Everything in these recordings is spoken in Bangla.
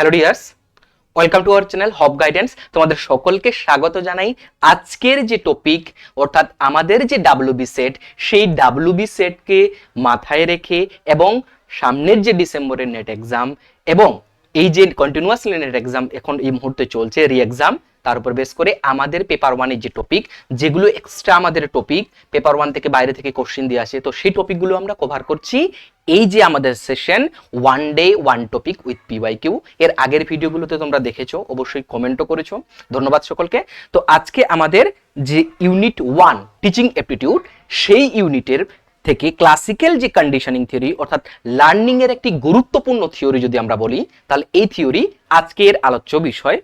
Hello dears welcome to our channel hub guidance তোমাদের সকলকে স্বাগত জানাই। আজকের যে টপিক অর্থাৎ আমাদের যে ডাব্লিউবি সেট সেই ডাব্লিউবি সেটকে মাথায় রেখে এবং সামনের যে ডিসেম্বরের নেট এক্সাম এবং এই যে কন্টিনিউয়াসলি নেট এক্সাম এখন এই মুহূর্তে চলছে রি এক্সাম তার উপর বেস করে আমাদের পেপার ওয়ানের যে টপিক যেগুলো এক্সট্রা আমাদের টপিক পেপার ওয়ান থেকে বাইরে থেকে কোশ্চেন দিয়ে আসে, তো সেই টপিকগুলো আমরা কভার করছি। এই যে আমাদের session one day one topic with PY Q এর আগের ভিডিওগুলোতে তোমরা দেখেছ, অবশ্যই কমেন্টও করেছ। ধন্যবাদ সকলকে। তো আজকে আমাদের যে ইউনিট ওয়ান টিচিং অ্যাপটিটিউড সেই ইউনিটের থেকে ক্লাসিক্যাল যে কন্ডিশনিং থিওরি অর্থাৎ লার্নিং এর একটি গুরুত্বপূর্ণ থিওরি যদি আমরা বলি, তাহলে এই থিওরি আজকের আলোচ্য বিষয়।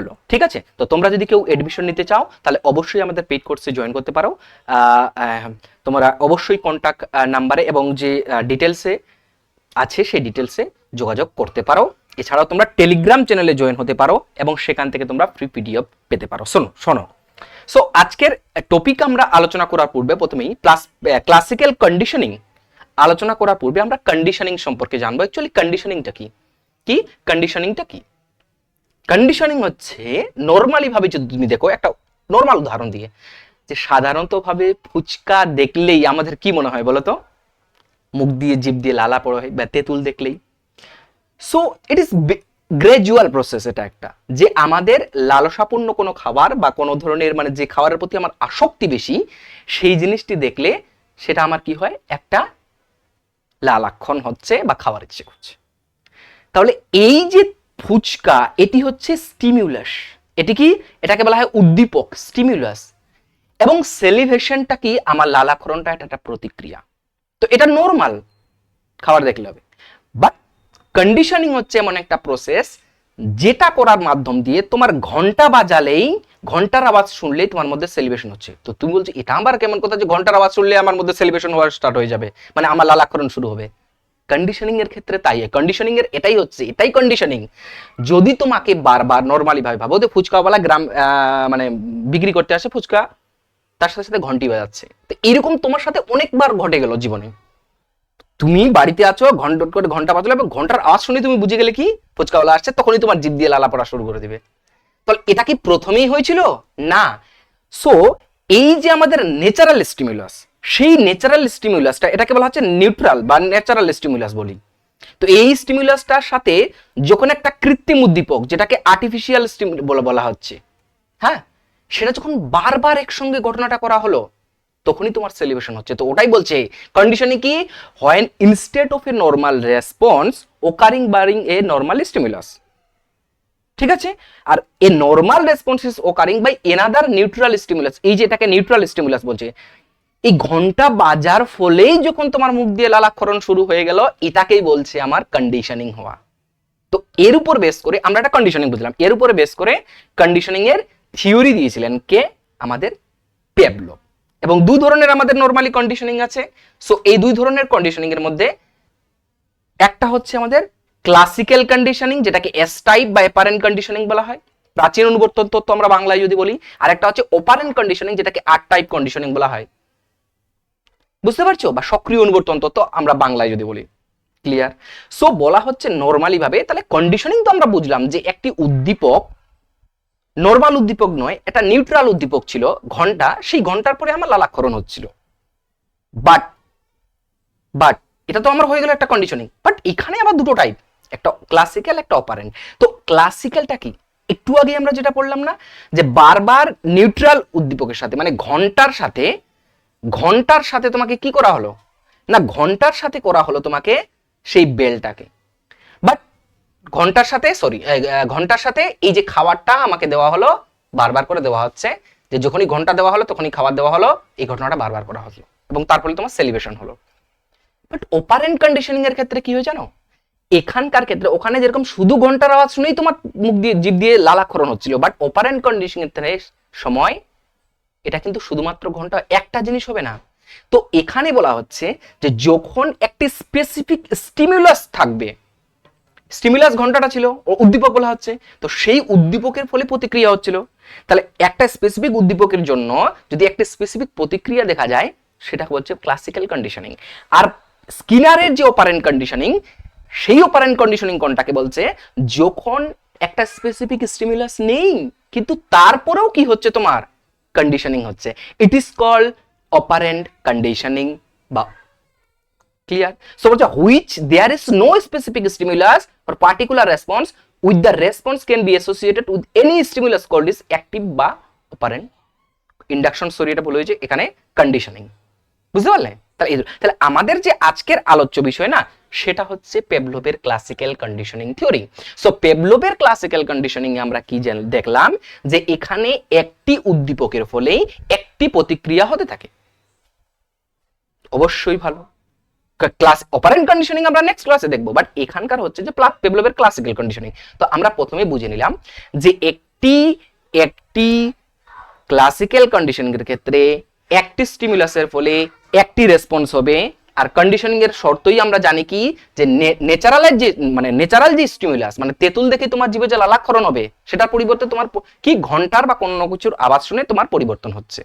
হলো, ঠিক আছে? তো তোমরা যদি কেউ এডমিশন নিতে চাও, তাহলে অবশ্যই আমাদের পেইড কোর্সে জয়েন করতে পারো। তোমরা অবশ্যই কন্ট্যাক্ট নাম্বারে এবং যে ডিটেলসে আছে, সেই ডিটেলসে যোগাযোগ করতে পারো। এছাড়াও তোমরা টেলিগ্রাম চ্যানেলে জয়েন হতে পারো এবং সেখান থেকে তোমরা ফ্রি পিডিএফ পেতে পারো। শোনো শোনো। সো আজকের টপিক আমরা আলোচনা করার পূর্বে প্রথমেই ক্লাস ক্লাসিক্যাল কন্ডিশনিং আলোচনা করার পূর্বে আমরা কন্ডিশনিং সম্পর্কে জানব। অ্যাকচুয়ালি কন্ডিশনিংটা কি? কি? কন্ডিশনিংটা কি? কন্ডিশনিং হচ্ছে নর্মালি ভাবে যদি তুমি দেখো, একটা নর্মাল উদাহরণ দিয়ে, যে সাধারণত ভাবে ফুচকা দেখলেই আমাদের কি মনে হয় বলো তো মুখ দিয়ে জিভ দিয়ে লালা পড়ে হয় বা তেঁতুল দেখলেই। So it is gradual process এটা একটা, যে আমাদের লালসাপূর্ণ কোনো খাবার বা কোনো ধরনের মানে যে খাবারের প্রতি আমার আসক্তি বেশি, সেই জিনিসটি দেখলে সেটা আমার কি হয়? একটা লালাক্ষণ হচ্ছে বা খাওয়ার ইচ্ছে করছে। তাহলে এই যে ফুচকা, এটি হচ্ছে স্টিমিউলাস এটি কি? এটাকে বলা হয় উদ্দীপক স্টিমিউলাস এবং সেলিভেশনটা কি? আমার লালাক্ষরণটা, এটা একটা প্রতিক্রিয়া। তো এটা নর্মাল খাবার দেখলে হবে। বাট কন্ডিশনিং হচ্ছে এমন একটা প্রসেস যেটা করার মাধ্যম দিয়ে তোমার ঘণ্টা বাজালেই, ঘণ্টার আওয়াজ শুনলেই তোমার মধ্যে সেলিব্রেশন হচ্ছে। তো তুমি বলছো, এটা আমার কেমন কথা যে ঘণ্টার আওয়াজ শুনলে আমার মধ্যে সেলিব্রেশন হওয়া স্টার্ট হয়ে যাবে? মানে আমার লালাক্ষরণ শুরু হবে। কন্ডিশনিং এর ক্ষেত্রে তাই কন্ডিশনিং এর এটাই হচ্ছে, এটাই কন্ডিশনিং যদি তোমাকে বারবার নর্মালি ভাবে, ভাবো যে ফুচকাওয়ালা গ্রাম মানে বিক্রি করতে আসে ফুচকা, তার সাথে সাথে ঘন্টি বাজাচ্ছে। তো এরকম তোমার সাথে অনেকবার ঘটে গেল জীবনে। তুমি বাড়িতে আছো, ঘণ্টা করে ঘণ্টা বাজলো এবং ঘণ্টার আওয়াজ শুনে তুমি বুঝে গেলে কি, ফুচকাওয়ালা আসছে, তখনই তোমার জিভ দিয়ে লালা পড়া শুরু করে দিবে। তাহলে এটা কি প্রথমেই হয়েছিল? না। সো এই যে আমাদের ন্যাচারাল স্টিমুলাস সেই ন্যাচারাল স্টিমুলাসটা এটাকে বলা হচ্ছে নিউট্রাল বা ন্যাচারাল স্টিমুলাস বলি। তো এই স্টিমুলাসটার সাথে যখন একটা কৃত্রিম উদ্দীপক, যেটাকে আর্টিফিশিয়াল স্টিমুল বলে বলা হচ্ছে হ্যাঁ? সেটা যখন বারবার একসঙ্গে ঘটনাটা করা হলো, তখনই তোমার সেলিব্রেশন হচ্ছে। তো ওটাই বলছে কন্ডিশনে কি? When instead of a normal response occurring barring a normal stimulus ঠিক আছে? আর a normal response is occurring by another neutral stimulus এই যে এটাকে নিউট্রাল স্টিমুলাস বলছে এই ঘণ্টা বাজার ফলেই যখন তোমার মুখ দিয়ে লালাক্ষরণ শুরু হয়ে গেল, এটাকেই বলছে আমার কন্ডিশনিং হওয়া। তো এর উপর বেস করে আমরা একটা কন্ডিশনিং বুঝলাম। এর উপরে বেস করে কন্ডিশনিং এর থিওরি দিয়েছিলেন কে? আমাদের পেবলো এবং দুই ধরনের আমাদের নর্মালি কন্ডিশনিং আছে। সো এই দুই ধরনের কন্ডিশনিং এর মধ্যে একটা হচ্ছে আমাদের ক্লাসিক্যাল কন্ডিশনিং যেটাকে এস টাইপ বা অ্যাপারেন্ট কন্ডিশনিং বলা হয়। প্রাচীন অনুবর্তন তত্ত্ব আমরা বাংলায় যদি বলি আর একটা হচ্ছে ওপারেন্ট কন্ডিশনিং যেটাকে আর টাইপ কন্ডিশনিং বলা হয়। বুঝতে পারছ? বা সক্রিয় অনুবর্তন তত্ত্ব আমরা বাংলায় যদি বলি ক্লিয়ার সো বলা হচ্ছে নর্মালি ভাবে, তাহলে কন্ডিশনিং তো আমরা বুঝলাম যে একটি উদ্দীপক নর্মাল উদ্দীপক নয়, এটা নিউট্রাল উদ্দীপক ছিল, ঘণ্টা, সেই ঘণ্টার পরে আমার লালাক্ষরণ হচ্ছিল। বাট বাট এটা তো আমার হয়ে গেল একটা কন্ডিশনিং বাট এখানে আবার দুটো টাইপ একটা ক্লাসিক্যাল একটা অপারেন্ট তো ক্লাসিক্যালটা কি? একটু আগে আমরা যেটা পড়লাম না, যে বারবার নিউট্রাল উদ্দীপকের সাথে মানে ঘণ্টার সাথে ঘণ্টার সাথে তোমাকে কি করা হলো? না, ঘণ্টার সাথে করা হলো তোমাকে সেই বেলটাকে। বাট ঘণ্টার সাথে সরি ঘণ্টার সাথে এই যে খাবারটা আমাকে দেওয়া হলো, বারবার করে দেওয়া হচ্ছে, যে যখনই ঘণ্টা দেওয়া হলো, তখনই খাবার দেওয়া হলো, এই ঘটনাটা বারবার করা হলো এবং তারপরে তোমার সেলিব্রেশন হলো। বাট ওপারেন্ট কন্ডিশনিং এর ক্ষেত্রে কি হয় জানো? এখানকার ক্ষেত্রে, ওখানে যেরকম শুধু ঘণ্টার আওয়াজ শুনেই তোমার মুখ দিয়ে, জিভ দিয়ে লালাক্ষরণ হচ্ছিল বাট ওপারেন্ট কন্ডিশনিং এর সময় এটা কিন্তু শুধুমাত্র ঘণ্টা একটা জিনিস হবে না। তো এখানে বলা হচ্ছে যে যখন একটি স্পেসিফিক স্টিমুলাস থাকবে স্টিমুলাস ঘন্টাটা ছিল, ও উদ্দীপক বলা হচ্ছে, তো সেই উদ্দীপকের ফলে প্রতিক্রিয়া হচ্ছিল। তাহলে একটা স্পেসিফিক উদ্দীপকের জন্য যদি একটা স্পেসিফিক প্রতিক্রিয়া দেখা যায়, সেটা হচ্ছে ক্লাসিক্যাল কন্ডিশনিং আর স্কিনারের যে অপারেন্ট কন্ডিশনিং সেই অপারেন্ট কন্ডিশনিং কোনটাকে বলছে? যখন একটা স্পেসিফিক স্টিমুলাস নেই, কিন্তু তারপরেও কি হচ্ছে তোমার? কন্ডিশনিং হচ্ছে। It is call operant conditioning বা ক্লিয়ার সো বলছে which there is no specific stimulus for particular response with the response can be associated with any stimulus called is active বা অপারেন্ট ইন্ডাকশন স্টোরি এটা বলে হয়েছে, এখানে কন্ডিশনিং বুঝতে পারলে? তাহলে আমাদের যে আজকের আলোচ্য বিষয় না সেটা হচ্ছে পেভলোভের ক্লাসিক্যাল কন্ডিশনিং থিওরি সো পেভলোভের ক্লাসিক্যাল কন্ডিশনিং আমরা কি দেখলাম যে এখানে একটি উদ্দীপকের ফলেই একটি প্রতিক্রিয়া হতে থাকে। অবশ্যই ভালো। ক্লাস অপারেন্ট কন্ডিশনিং আমরা নেক্সট ক্লাসে দেখব বাট এখানকার হচ্ছে যে প্লাস পেভলোভের ক্লাসিক্যাল কন্ডিশনিং তো আমরা প্রথমে বুঝে নিলাম যে একটি একটি ক্লাসিক্যাল কন্ডিশনিং এর ক্ষেত্রে একটি স্টিমুলাসের ফলে একটি রেসপন্স হবে আর কন্ডিশনিং এর শর্তই আমরা জানি কি? যে নেচারালের যে মানে নেচারাল যে স্টিমুলাস মানে তেঁতুল দেখে তোমার জীবে যে লালাক্ষরণ হবে, সেটার পরিবর্তে তোমার কি ঘণ্টার বা কোনো কিছুর আওয়াজ শুনে তোমার পরিবর্তন হচ্ছে।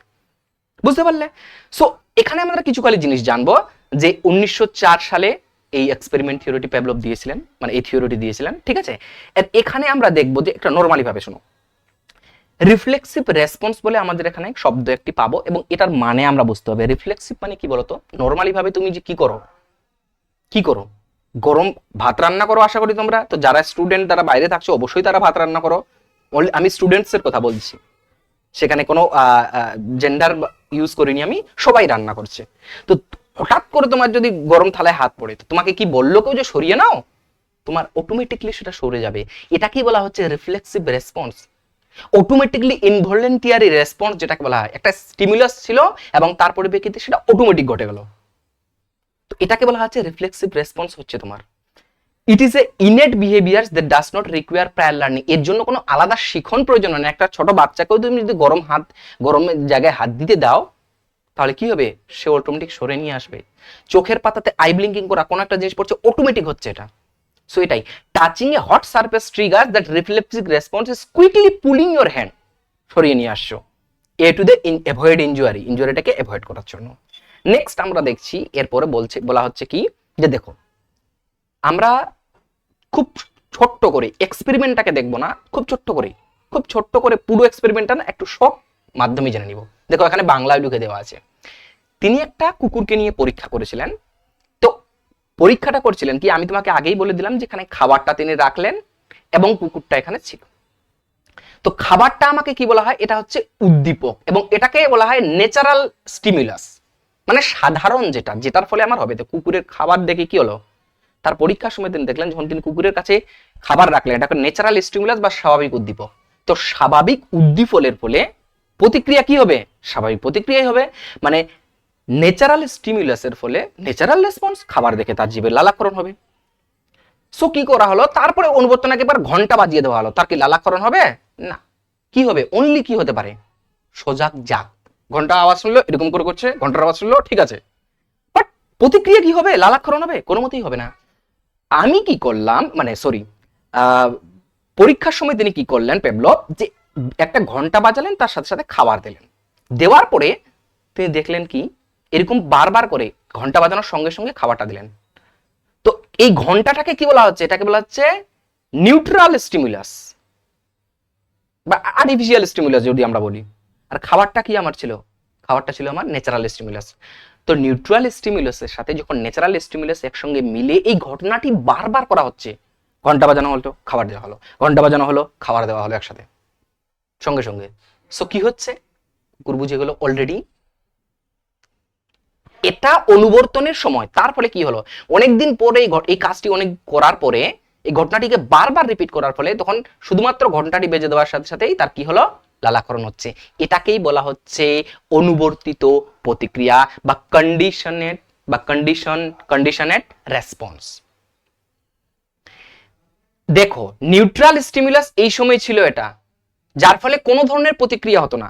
বুঝতে পারলে? সো এখানে আমরা কিছু খালি জিনিস জানব, যে উনিশশো চার সালে এই এক্সপেরিমেন্ট থিওরিটি প্যাবলভ দিয়েছিলেন মানে এই থিওরিটি দিয়েছিলেন, ঠিক আছে? এখানে আমরা দেখব যে একটা নর্মালি ভাবে শোনো। রিফ্লেক্সিভ রেসপন্স বলে আমাদের এখানে শব্দ একটি পাবো এবং এটার মানে আমরা বুঝতে হবে। রিফ্লেক্সিভ মানে কি বলতো? নর্মালি ভাবে তুমি যে কি করো? কি করো? গরম ভাত রান্না করো আশা করি তোমরা। তো যারা স্টুডেন্ট তারা বাইরে থাকছো, অবশ্যই তারা ভাত রান্না করো। আমি স্টুডেন্টস এর কথা বলছি। সেখানে কোনো জেন্ডার ইউজ করিনি আমি, সবাই রান্না করছে। তো হঠাৎ করে তোমার যদি গরম থালায় হাত পড়ে, তো তোমাকে কি বলল কেউ যে সরিয়ে নাও? তোমার অটোমেটিকলি সেটা সরে যাবে। এটা কি বলা হচ্ছে reflexive response automatically involuntary response যেটাকে বলা হয়। একটা স্টিমুলাস ছিল এবং তার পরিপ্রেক্ষিতে সেটা অটোমেটিক ঘটে গেল। তো এটাকে বলা হচ্ছে রিফ্লেক্সিভ রেসপন্স হচ্ছে তোমার। It is a innate behaviour that does not require prior learning এর জন্য কোনো আলাদা শিখন প্রয়োজন হয় না। একটা ছোট বাচ্চাকেও তুমি যদি গরম হাত গরমের জায়গায় হাত দিতে দাও, তাহলে কি হবে? সে অটোমেটিক সরে নিয়ে আসবে। চোখের পাতাতে আই ব্লিঙ্কিং করা কোনো একটা জিনিস পড়ছে অটোমেটিক হচ্ছে এটা। সো এটাই। Touching a hot surface trigger that reflexive response is quickly pulling your hand সরিয়ে নিয়ে আসছো। A to the avoid injury ইনজুয়ারিটাকে avoid করার জন্য। নেক্সট আমরা দেখছি, এরপরে বলছে, বলা হচ্ছে কি, যে দেখো, আমরা খুব ছোট্ট করে এক্সপেরিমেন্টটাকে দেখব না, খুব ছোট্ট করে। খুব ছোট্ট করে পুরো এক্সপেরিমেন্টটা না, একটু সব মাধ্যমে জেনে নিব। দেখো, এখানে বাংলায় ঢুকে দেওয়া আছে। তিনি একটা কুকুরকে নিয়ে পরীক্ষা করেছিলেন পরীক্ষাটা করছিলেন কি? আমি তোমাকে আগেই বলে দিলাম যেখানে খাবারটা তিনি রাখলেন এবং কুকুরটা এখানে ছিল। তো খাবারটা আমাকে কি বলা হয়? এটা হচ্ছে উদ্দীপক এবং এটাকে বলা হয় ন্যাচারাল স্টিমুলাস মানে সাধারণ যেটা, যেটার ফলে আমার হবে। তো কুকুরের খাবার দেখে কি হলো? তার পরীক্ষার সময় তিনি দেখলেন যখন তিনি কুকুরের কাছে খাবার রাখলেন, এটা ন্যাচারাল স্টিমুলাস বা স্বাভাবিক উদ্দীপক। তো স্বাভাবিক উদ্দীপলের ফলে প্রতিক্রিয়া কি হবে? স্বাভাবিক প্রতিক্রিয়াই হবে। মানে ন্যাচারাল স্টিমুলাসের ফলে ন্যাচারাল রেসপন্স খাবার দেখে তার জীবের লালাকরণ হবে। সো কি করা হলো? তারপরে অনুবর্তনাকে এবার ঘণ্টা বাজিয়ে দেওয়া হলো। তার কি লালাকরণ হবে? না। কি হবে? অনলি কি হতে পারে? সজাগ যাক ঘণ্টা আওয়াজ শুনলো, এরকম করে করছে। ঘণ্টার আওয়াজ শুনলো, ঠিক আছে। বাট প্রতিক্রিয়া কি হবে? লালাক্ষরণ হবে? কোনো মতেই হবে না। আমি কি করলাম? মানে সরি পরীক্ষার সময় তিনি কি করলেন পেবলভ যে একটা ঘণ্টা বাজালেন, তার সাথে সাথে খাবার দিলেন। দেওয়ার পরে তিনি দেখলেন কি? এরকম বারবার করে ঘণ্টা বাজানোর সঙ্গে সঙ্গে খাবারটা দিলেন। তো এই ঘন্টাটাকে কি বলা হচ্ছে? এটাকে বলা হচ্ছে নিউট্রাল স্টিমুলাস বা আর্টিফিশিয়াল স্টিমুলাস যদি আমরা বলি। আর খাবারটা কি আমার ছিল? খাবারটা ছিল আমার ন্যাচারাল স্টিমুলাস তো নিউট্রাল স্টিমুলাসের সাথে যখন ন্যাচারাল স্টিমুলাস একসঙ্গে মিলে এই ঘটনাটি বারবার করা হচ্ছে, ঘণ্টা বাজানো হলো, খাবার দেওয়া হলো, ঘণ্টা বাজানো হলো, খাবার দেওয়া হলো একসাথে। সঙ্গে সঙ্গে। সো কি হচ্ছে? কুকুর বুঝে গেল অলরেডি এটা অনুবর্তনের সময়। তার ফলে কি হলো? অনেকদিন পরে এই কাজটি অনেক করার পরে, এই ঘটনাটিকে বারবার রিপিট করার ফলে তখন শুধুমাত্র ঘটনাটি বেজে দেওয়ার সাথে সাথেই তার কি হলো? লালাকরণ হচ্ছে। এটাকেই বলা হচ্ছে অনুবর্তিত প্রতিক্রিয়া বা কন্ডিশনেড বা কন্ডিশন কন্ডিশনেড রেসপন্স দেখো নিউট্রাল স্টিমুলাস এই সময় ছিল এটা। যার ফলে কোনো ধরনের প্রতিক্রিয়া হতো না।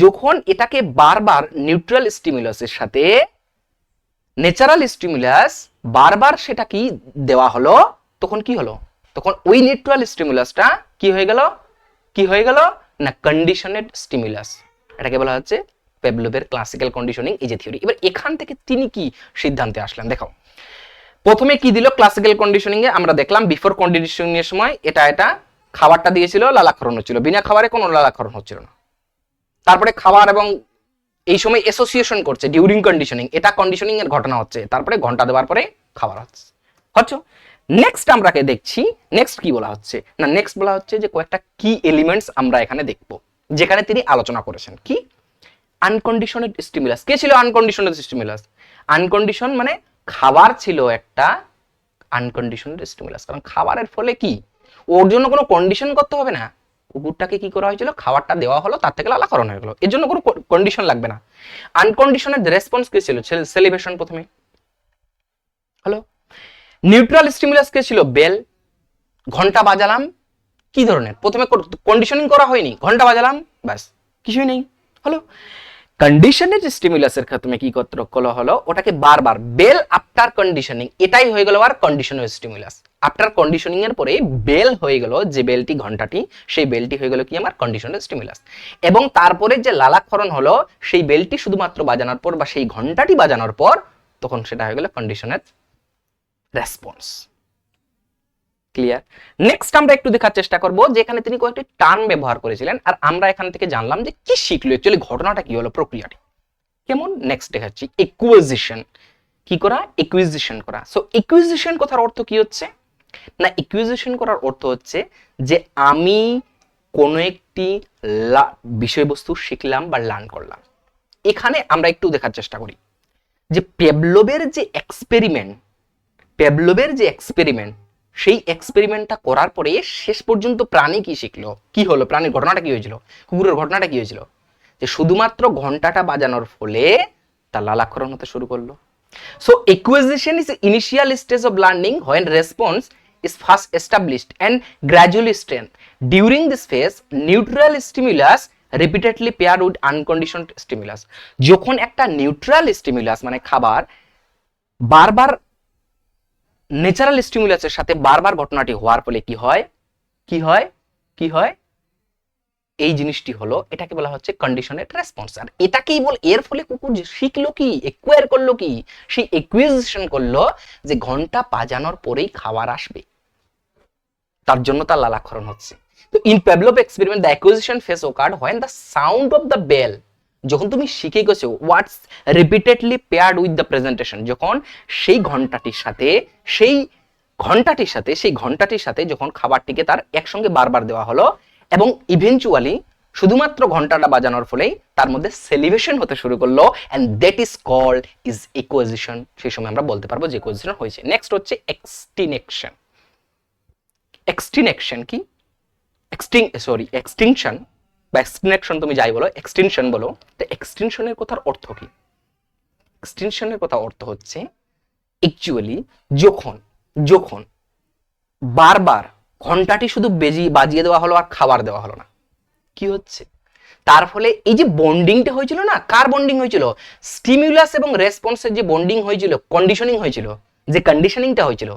যখন এটাকে বারবার নিউট্রাল স্টিমুলাসের সাথে ন্যাচারাল স্টিমুলাস বারবার সেটা কি দেওয়া হলো, তখন কি হলো? তখন ওই নিউট্রাল স্টিমুলাসটা কি হয়ে গেল? কি হয়ে গেল? না কন্ডিশনেড স্টিমুলাস এটাকে বলা হচ্ছে পেবলোভের ক্লাসিক্যাল কন্ডিশনিং এই যে থিওরি এবার এখান থেকে তিনি কি সিদ্ধান্তে আসলেন? দেখো, প্রথমে কি দিল ক্লাসিক্যাল কন্ডিশনিং এ আমরা দেখলাম বিফোর কন্ডিশনিং এর সময় এটা এটা খাবারটা দিয়েছিল, লালাক্ষরণ হচ্ছিল। বিনা খাবারে কোনো লালাক্ষরণ হচ্ছিল না। তারপরে খাবার এবং এই সময় অ্যাসোসিয়েশন করছে ডিউরিং কন্ডিশনিং এটা কন্ডিশনিং এর ঘটনা হচ্ছে। তারপরে ঘণ্টা দেওয়ার পরে খাবার হচ্ছে। হচ্ছে? নেক্সট আমরা কে দেখছি নেক্সট কি বলা হচ্ছে? না নেক্সট বলা হচ্ছে যে কয়েকটা কি এলিমেন্টস আমরা এখানে দেখব, যেখানে তিনি আলোচনা করেছেন। কি? আনকন্ডিশনের স্টিমুলাস কে ছিল আনকন্ডিশনের স্টিমুলাস আনকন্ডিশন মানে খাবার ছিল একটা আনকন্ডিশনের স্টিমুলাস কারণ খাবারের ফলে কি? ওর জন্য কোনো কন্ডিশন করতে হবে না। কুকুরটাকে কি করা হয়েছিল? খাবারটা দেওয়া হলো, তার থেকে লালাকরণ হয়ে গেলো। এর জন্য কোনো কন্ডিশন লাগবে না। আনকন্ডিশনের রেসপন্স কি ছিল? সেলিব্রেশন প্রথমে। হ্যালো নিউট্রাল স্টিমুলাস কে ছিল? বেল ঘণ্টা বাজালাম। কি ধরনের? প্রথমে কন্ডিশনিং করা হয়নি। ঘণ্টা বাজালাম। ব্যাস। কিছুই নেই। হলো কন্ডিশনের স্টিমুলাসের ক্ষেত্রে কি করা হলো? ওটাকে বারবার বেল আফটার কন্ডিশনিং এটাই হয়ে গেল আর কন্ডিশনাল স্টিমুলাস আফটার কন্ডিশনিং এর পরে বেল হয়ে গেল যে বেলটি ঘন্টাটি, সেই বেলটি হয়ে গেল কি আমার কন্ডিশনের স্টিমুলাস এবং তারপরে যে লালাক্ষরণ হলো, সেই বেলটি শুধুমাত্র বাজানোর পর বা সেই ঘন্টাটি বাজানোর পর, তখন সেটা হয়ে গেল কন্ডিশনের রেসপন্স ক্লিয়ার নেক্সট আমরা একটু দেখার চেষ্টা করব যে এখানে তিনি কয়েকটি টার্ম ব্যবহার করেছিলেন আর আমরা এখান থেকে জানলাম যে কি শিখলো। অ্যাকচুয়ালি ঘটনাটা কি হলো প্রক্রিয়াটি। কেমন? নেক্সট দেখাচ্ছি। একুইজিশন কি করা? একুইজিশন করা। সো একুইজিশন কথার অর্থ কি হচ্ছে? না একুইজিশন করার অর্থ হচ্ছে যে আমি কোনো একটি বিষয়বস্তু শিখলাম বা লার্ন করলাম। এখানে আমরা একটু দেখার চেষ্টা করি। যে পেবলোবের যে এক্সপেরিমেন্ট পেবলোবের যে এক্সপেরিমেন্ট সেই এক্সপেরিমেন্টটা করার পরে শেষ পর্যন্ত প্রাণী কি শিখলো? কি হলো? প্রাণীর ঘটনাটা কি হয়েছিল? কুকুরের ঘটনাটা কি হয়েছিল? যে শুধুমাত্র ঘন্টাটা বাজানোর ফলে তার লালাক্ষরণ হতে শুরু করল। So acquisition is initial stage of learning when response is first established and gradually strengthened. During this phase, neutral stimulus repeatedly paired with unconditioned stimulus. যখন একটা নিউট্রাল স্টিমুলাস মানে খাবার বারবার ন্যাচারাল স্টিমুলাসের সাথে বারবার ঘটনাটি হওয়ার ফলে কি হয়? কি হয়? কি হয়? এই জিনিসটি হলো, এটাকে বলা হচ্ছে কন্ডিশনের রেসপন্স আর এটাকেই বল, এর ফলে কুকুর শিখলো কি একুয়ার করল কি, সেই একুইজিশন করল যে ঘণ্টা বাজানোর পরেই খাবার আসবে। তার জন্য তার লালাক্ষরণ হচ্ছে। তো in Pavlov experiment the acquisition phase occurred when the sound of the bell যখন তুমি শিখে গেছো what's repeatedly paired with the presentation যখন সেই ঘন্টাটির সাথে, সেই ঘন্টাটির সাথে, সেই ঘন্টাটির সাথে যখন খাবারটিকে তার একসঙ্গে বারবার দেওয়া হলো এবং ইভেনচুয়ালি শুধুমাত্র ঘন্টাটা বাজানোর ফলেই তার মধ্যে সেলিব্রেশন হতে শুরু করল and that is called is acquisition সেই সময় আমরা বলতে পারব যে ইকুয়েজিশন হয়েছে। নেক্সট হচ্ছে এক্সটিনেকশন এক্সটিনেকশন কি? এক্সটিং সরি এক্সটিংশন বা এক্সটিনেকশন তুমি যাই বলো এক্সটেনশন বলো, তো এক্সটেনশনের কথার অর্থ কি? এক্সটেনশনের কথা অর্থ হচ্ছে অ্যাকচুয়ালি যখন যখন বারবার ঘন্টাটি শুধু বেজি, বাজিয়ে দেওয়া হলো আর খাবার দেওয়া হলো না, কি হচ্ছে? তার ফলে এই যে বন্ডিংটা হয়েছিল না, কার বন্ডিং হয়েছিল? স্টিমুলাস এবং রেসপন্সের যে বন্ডিং হয়েছিল কন্ডিশনিং হয়েছিল, যে কন্ডিশনিংটা হয়েছিল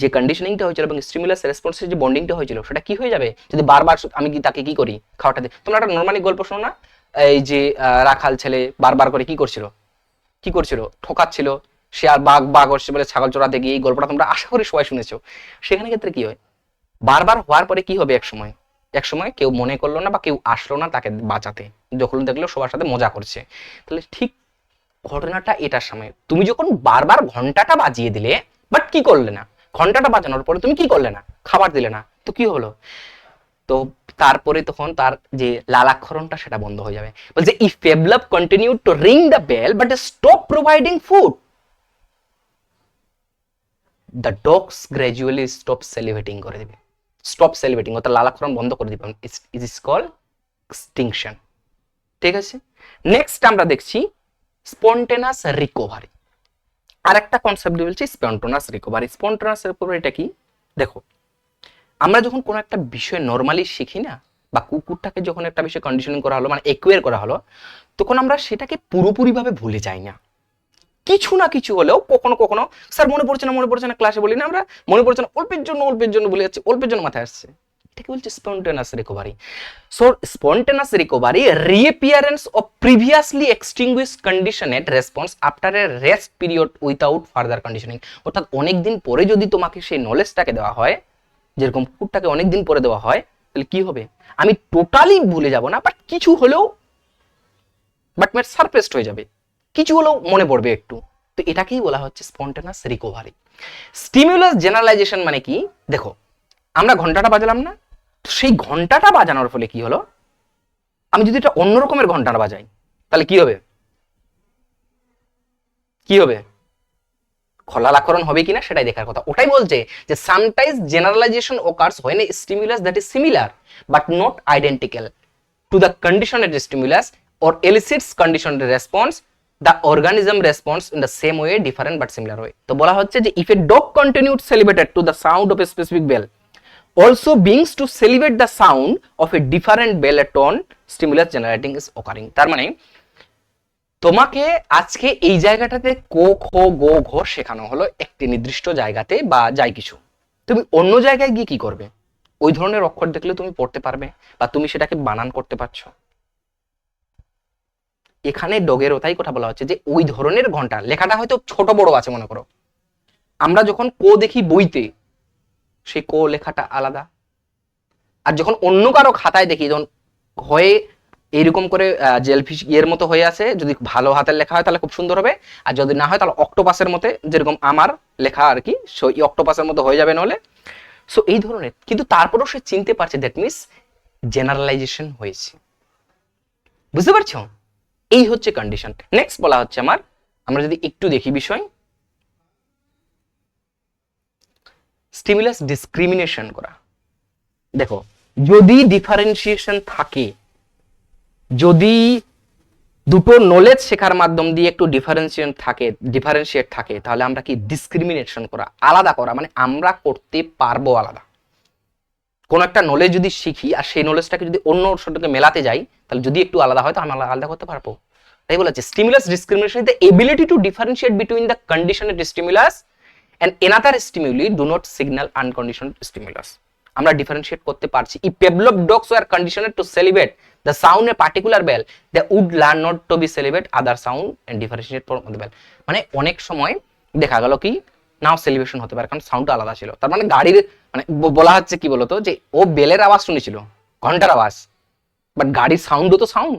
যে কন্ডিশনিংটা হয়েছিল এবং স্টিমুলাস রেসপন্সের যে বন্ডিংটা হয়েছিল, সেটা কি হয়ে যাবে? যদি বারবার আমি কি তাকে কি করি? খাওয়াটা দিই তোমরা একটা নর্মালি গল্প শোনো না? এই যে রাখাল ছেলে বারবার করে কি করছিল? কি করছিল? ঠকাচ্ছিল। সে আর বাঘ বাঘ হচ্ছে বলে ছাগল চড়াতে গিয়ে এই গল্পটা তোমরা আশা করি সবাই শুনেছো। সেখানে ক্ষেত্রে কি হয়? বারবার হওয়ার পরে কি হবে এক সময় এক সময় কেউ মনে করল না বা কেউ আসলো না তাকে বাঁচাতে। যখন দেখল সবার সাথে মজা করছে। তাহলে ঠিক ঘটনাটা এটার সময়। তুমি যখন বারবার ঘন্টাটা বাজিয়ে দিলে বাট কি করলে না? ঘন্টাটা বাজানোর পরে তুমি কি করলে না? খাবার দিলে না। তো কি হলো? তো তারপরে তখন তার যে লালাক্ষরণটা সেটা বন্ধ হয়ে যাবে। বলছে if Pavlov continue to ring the bell but stop providing food the dogs gradually stop salivating করে দেবে। স্টপ সেলিভেটিং অর্থাৎ লালাক্ষরণ বন্ধ করে দিবে। ইজ ইজ কল এক্সটিংশন ঠিক আছে? নেক্সট আমরা দেখছি স্পন্টেনাস রিকভারি আর একটা কনসেপ্ট বলছি স্পন্টেনাস রিকভারি স্পন্টেনাস রিকভারি এটা কি? দেখো, আমরা যখন কোনো একটা বিষয় নর্মালি শিখি না, বা কুকুরটাকে যখন একটা বিষয় কন্ডিশনিং করা হলো মানে একুয়ার করা হলো, তখন আমরা সেটাকে পুরোপুরিভাবে ভুলে যাই না। কিছু না কিছু হলেও কখনো কখনো, স্যার, মনে পড়ছে না, মনে পড়ছে না ক্লাসে বলি না আমরা, মনে পড়ছে না, অল্পের জন্য অল্পের জন্য ভুলে যাচ্ছি, অল্পের জন্য মাথায় আসছে। এটাকে বলছে spontaneous recovery so spontaneous recovery reappearance of previously extinguish conditioned response after a rest period without further conditioning অর্থাৎ অনেক দিন পরে যদি তোমাকে সেই নলেজটাকে দেওয়া হয়, যেরকম কুকুরটাকে অনেক দিন পরে দেওয়া হয়, তাহলে কি হবে? আমি টোটালি ভুলে যাব না বাট কিছু হলেও বাট মেট সারপ্রেসড হয়ে যাবে। কিছু হলেও মনে পড়বে একটু। তো এটাকেই বলা হচ্ছে স্পন্টেনাস রিকভারি স্টিমুলাস জেনারেলাইজেশন মানে কি? দেখো আমরা ঘন্টাটা বাজালাম না? সেই ঘন্টাটা বাজানোর ফলে কি হলো? আমি যদি এটা অন্য রকমের ঘন্টাটা বাজাই, তাহলে কি হবে? কি হবে? খলাল আকরণ হবে কিনা সেটাই দেখার কথা। ওটাই বলছে যে সামটাইজ জেনারেলাইজেশন ওকার্স হয় না stimulus that is similar but not identical to the conditioned stimulus or elicits conditioned response the organism response in the same way different but similar way তো বলা হচ্ছে যে if a dog continued salivated to the sound of a specific bell also beings to celebrate the sound of a different bell tone stimulus generating is occurring. তার মানে তোমাকে আজকে এই জায়গাটাতে কো, খো, গো, ঘ শেখানো হলো একটি নির্দিষ্ট জায়গাতে বা যাই কিছু। তুমি অন্য জায়গায় গিয়ে কি করবে? ওই ধরনের অক্ষর দেখলে তুমি পড়তে পারবে বা তুমি সেটাকে বানান করতে পারছ। এখানে ডগের ওটাই কথা বলা হচ্ছে যে ওই ধরনের ঘণ্টা, লেখাটা হয়তো ছোট বড় আছে মনে করো। আমরা যখন কো দেখি বইতে সেই কো লেখাটা আলাদা। আর যখন অন্য কারও খাতায় দেখি যখন হয়ে এইরকম করে জেলফিশ ইয়ের মতো হয়ে আছে, যদি ভালো হাতের লেখা হয় তাহলে খুব সুন্দর হবে, আর যদি না হয় তাহলে অক্টোপাসের মতে যেরকম আমার লেখা আর কি, সো এই অক্টোপাসের মতো হয়ে যাবে নাহলে। সো এই ধরনের, কিন্তু তারপরেও সে চিনতে পারছে দ্যাট মিনস জেনারেলাইজেশন হয়েছে। বুঝতে পারছ? এই হচ্ছে কন্ডিশন নেক্সট বলা হচ্ছে আমার, আমরা যদি একটু দেখি বিষয়। স্টিমুলাস ডিসক্রিমিনেশন করা। দেখো, যদি ডিফারেন্সিয়েশন থাকে, যদি দুটো নলেজ শেখার মাধ্যম দিয়ে একটু ডিফারেন্সিয়েশন থাকে ডিফারেন্সিয়েট থাকে, তাহলে আমরা কি ডিসক্রিমিনেশন করা, আলাদা করা মানে আমরা করতে পারব আলাদা। কোন একটা নলেজ যদি শিখি, আর সেই নলেজটাকে যদি অন্য সাথে মেলাতে যাই, তাহলে যদি একটু আলাদা হয়, তো আমরা আলাদা করতে পারব। তাই বলেছে stimulus discrimination the ability to differentiate between the conditioned stimulus and another stimuli do not signal unconditioned stimulus আমরা ডিফারেন্সিয়েট করতে পারছি। ই Pavlov dogs were conditioned to salivate the sound a particular bell, they would learn not to be celebrate other sound and differentiate from the bell. মানে অনেক সময় দেখা গেল কি, নাও সেলিব্রেশন হতে পারে, কারণ সাউন্ডটা আলাদা ছিল। তার মানে গাড়ির মানে ব- বলা হচ্ছে কি বলতো, যে ও বেলের আওয়াজ শুনেছিল, ঘণ্টার আওয়াজ। বাট গাড়ির সাউন্ডও তো সাউন্ড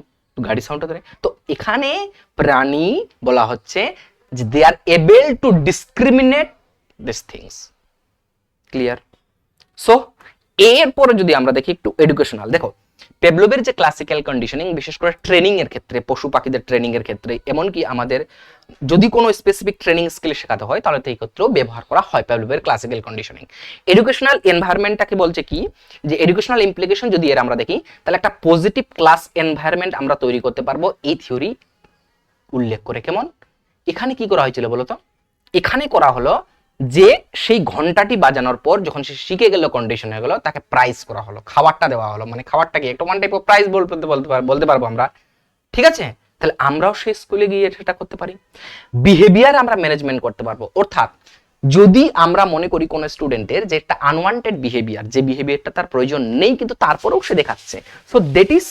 গাড়ির সাউন্ডটা ধরে তো এখানে প্রাণী বলা হচ্ছে যে they are able to discriminate this things clear so এরপরে যদি আমরা দেখি একটু এডুকেশনাল দেখো পেবলোভের যে ক্লাসিক্যাল কন্ডিশনিং বিশেষ করে ট্রেনিং এর ক্ষেত্রে, পশু পাখিদের ট্রেনিং এর ক্ষেত্রে, এমনকি আমাদের যদি কোনো স্পেসিফিক ট্রেনিং স্কিল শেখাতে হয়, তাহলে এই ক্ষেত্রেও ব্যবহার করা হয় পেবলোভের ক্লাসিক্যাল কন্ডিশনিং এডুকেশনাল এনভায়রনমেন্টটাকে বলছে কি? যে এডুকেশনাল ইমপ্লিকেশন যদি এর আমরা দেখি, তাহলে একটা পজিটিভ ক্লাস এনভায়রনমেন্ট আমরা তৈরি করতে পারব, এই থিওরি উল্লেখ করে। কেমন? এখানে কি করা হয়েছিল বলতো? এখানে করা হলো যে সেই ঘন্টাটি বাজানোর পর যখন সে শিখে গেল কন্ডিশন হয়ে গেল, তাকে প্রাইজ করা হলো, খাবারটা দেওয়া হলো। মানে খাবারটা কি একটা ওয়ান টাইপ অফ প্রাইজ বলতে বলতে পারব আমরা। ঠিক আছে? তাহলে আমরাও সেই স্কুলে গিয়ে সেটা করতে পারি। বিহেভিয়ার আমরা ম্যানেজমেন্ট করতে পারব। অর্থাৎ যদি আমরা মনে করি কোনো স্টুডেন্টের যে একটা আনওয়ান্টেড বিহেভিয়ার যে বিহেভিয়ারটা তার প্রয়োজন নেই, কিন্তু তারপরেও সে দেখাচ্ছে। So that is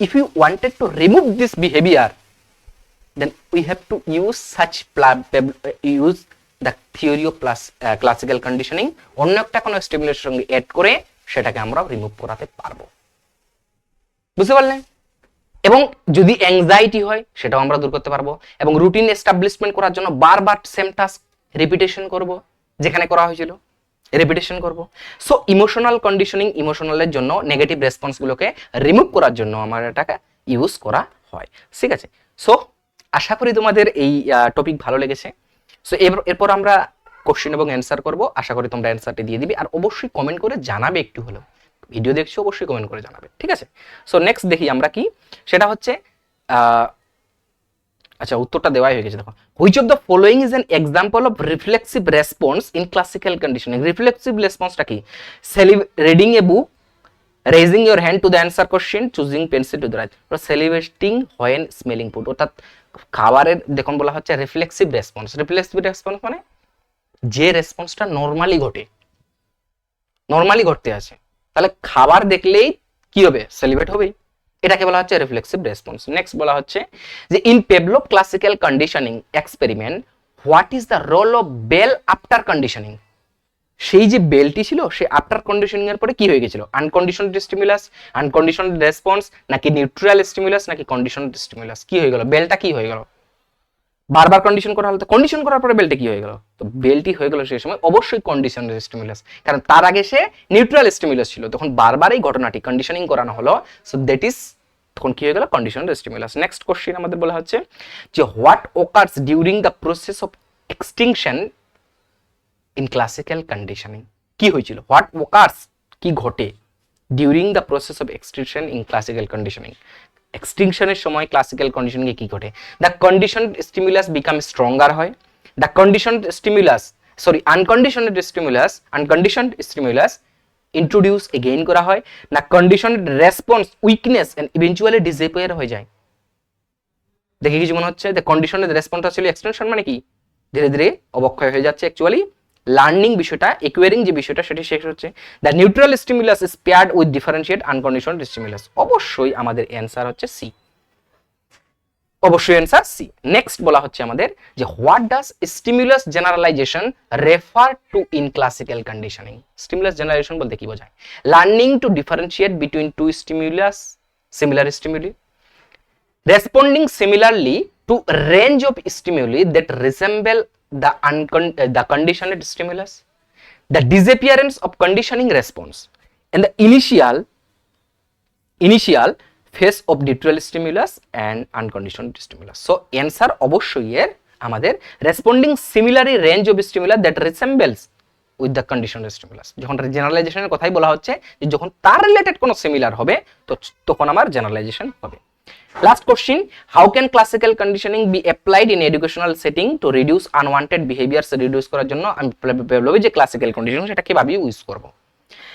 if you wanted to remove this behaviour then we have to use such use theory of plus uh, classical conditioning অন্য একটা কোনো স্টিমুলেশন সঙ্গে অ্যাড করে সেটাকে আমরা রিমুভ করাতে পারব। বুঝতে পারলেন? এবং যদি অ্যাংজাইটি হয় সেটাও আমরা দূর করতে পারব। এবং রুটিন এস্টাবলিশমেন্ট করার জন্য বারবার সেম টাস্ক রিপিটেশন করব যেখানে করা হয়েছিল। রিপিটেশন করব। সো ইমোশনাল কন্ডিশনিং ইমোশনালের জন্য নেগেটিভ রেসপন্সগুলোকে রিমুভ করার জন্য আমার এটাকে ইউজ করা হয়। ঠিক আছে? সো আশা করি তোমাদের এই টপিক ভালো লেগেছে। সো এরপর আমরা কোশ্চেন এবং অ্যান্সার করব। আশা করি তোমরা অ্যান্সারটি দিয়ে দিবে। আর অবশ্যই কমেন্ট করে জানাবে একটু হলেও। ভিডিও দেখছ, অবশ্যই কমেন্ট করে জানাবে, ঠিক আছে? সো নেক্সট দেখি আমরা কি? সেটা হচ্ছে আচ্ছা উত্তরটা দেওয়াই হয়ে গেছে, দেখো। Which of the following is an example of reflexive response in classical conditioning reflexive রেসপন্সটা কি? Reading a book raising your hand to the answer question choosing pencil to the right salivating when smelling food অর্থাৎ খাবারের, দেখুন বলা হচ্ছে রিফ্লেক্সিভ রেসপন্স রিফ্লেক্সিভ রেসপন্স মানে যে রেসপন্সটা নর্মালি ঘটে নর্মালি ঘটতে আছে। তাহলে খাবার দেখলেই কি হবে? সেলিব্রেট হবেই। এটাকে বলা হচ্ছে রিফ্লেক্সিভ রেসপন্স নেক্সট বলা হচ্ছে যে in Pavlov classical conditioning experiment what is the role of bell after conditioning সেই যে বেলটি ছিল, সে আফটার কন্ডিশনিং এর পরে কি হয়ে গেছিল? আনকন্ডিশনাল স্টিমুলাস আনকন্ডিশনাল রেসপন্স নাকি নিউট্রাল স্টিমুলাস নাকি কন্ডিশনাল স্টিমুলাস কি হয়ে গেল? বেলটা কি হয়ে গেল? বারবার কন্ডিশন করা হলো, তো কন্ডিশন করার পরে বেলটা কি হয়ে গেল? তো বেলটি হয়ে গেল সেই সময় অবশ্যই কন্ডিশনাল স্টিমুলাস কারণ তার আগে সে নিউট্রাল স্টিমুলাস ছিল। তখন বারবার এই ঘটনাটি কন্ডিশনিং করানো হলো সো দ্যাট ইজ তখন কি হয়ে গেল? কন্ডিশনাল স্টিমুলাস নেক্সট কোশ্চেন আমাদের বলা হচ্ছে যে what occurs during the process of extinction in classical conditioning কি হয়েছিল? হোয়াট ওকার্স কি ঘটে? During the process of extinction in classical conditioning এক্সটিংশনের সময় ক্লাসিক্যাল কন্ডিশনিংয়ে কি ঘটে? The condition stimulus become stronger হয়। The condition stimulus sorry unconditioned stimulus unconditioned stimulus introduce again করা হয়। না condition response weakens and eventually disappear হয়ে যায়। দেখে কিছু মনে হচ্ছে? দ্য কন্ডিশনের রেসপন্স ছিল এক্সটেনশন মানে কি? ধীরে ধীরে অবক্ষয় হয়ে যাচ্ছে অ্যাকচুয়ালি লার্নিং বিষয়টা একুয়ারিং যে বিষয়টা, সেটি শেষ হচ্ছে। The neutral stimulus is paired with differentiate unconditioned stimulus অবশ্যই আমাদের অ্যান্সার হচ্ছে সি অবশ্যই অ্যান্সার সি নেক্সট বলা হচ্ছে আমাদের যে what does stimulus generalisation refer to in classical conditioning stimulus generation বলতে কি বোঝায়? Learning to differentiate between two stimulus similar stimuli responding similarly to range of stimuli that resemble the uncon- uh, the conditioned stimulus the disappearance of conditioning response and the initial initial phase of neutral stimulus and unconditioned stimulus so answer অবশ্যই এর আমাদের responding similarly range of stimuli that resembles with the condition stimulus যখন জেনারেলাইজেশনের কথাই বলা হচ্ছে যে যখন তার রিলেটেড কোনো সিমিলার হবে তো তখন আমার জেনারেলাইজেশন হবে last question how can classical conditioning be applied in educational setting to reduce unwanted behaviours reduce করার জন্য আমি বলব যে ক্লাসিক্যাল কন্ডিশন সেটা কীভাবে ইউজ করব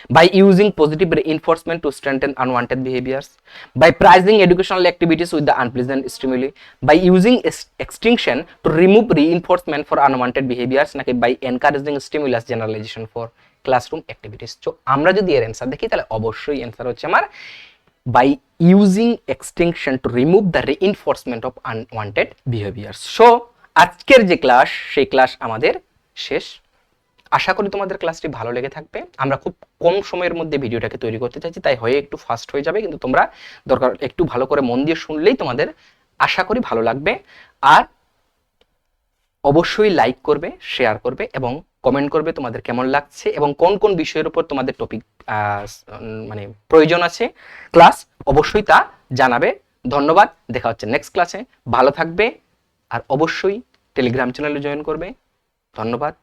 by using positive reinforcement to strengthen unwanted behaviors, by prizing educational activities with the unpleasant stimuli, by using extinction to remove reinforcement for unwanted behaviors, নাকি by encouraging stimulus generalization for classroom activities. তো আমরা যদি এর অ্যান্সার দেখি তাহলে অবশ্যই অ্যান্সার হচ্ছে আমার by using extinction to remove the reinforcement of unwanted behaviors. So আজকের যে ক্লাস সেই ক্লাস আমাদের শেষ। আশা করি তোমাদের ক্লাসটি ভালো লেগে থাকবে। আমরা খুব কম সময়ের মধ্যে ভিডিওটাকে তৈরি করতে চাইছি, তাই হয়ে একটু ফাস্ট হয়ে যাবে, কিন্তু তোমরা দরকার, একটু ভালো করে মন দিয়ে শুনলেই তোমাদের আশা করি ভালো লাগবে। আর অবশ্যই লাইক করবে শেয়ার করবে এবং কমেন্ট করবে তোমাদের কেমন লাগছে এবং কোন কোন বিষয়ের উপর তোমাদের টপিক মানে প্রয়োজন আছে ক্লাস অবশ্যই তা জানাবে। ধন্যবাদ। দেখা হচ্ছে নেক্সট ক্লাসে ভালো থাকবে। আর অবশ্যই টেলিগ্রাম চ্যানেলে জয়েন করবে। ধন্যবাদ।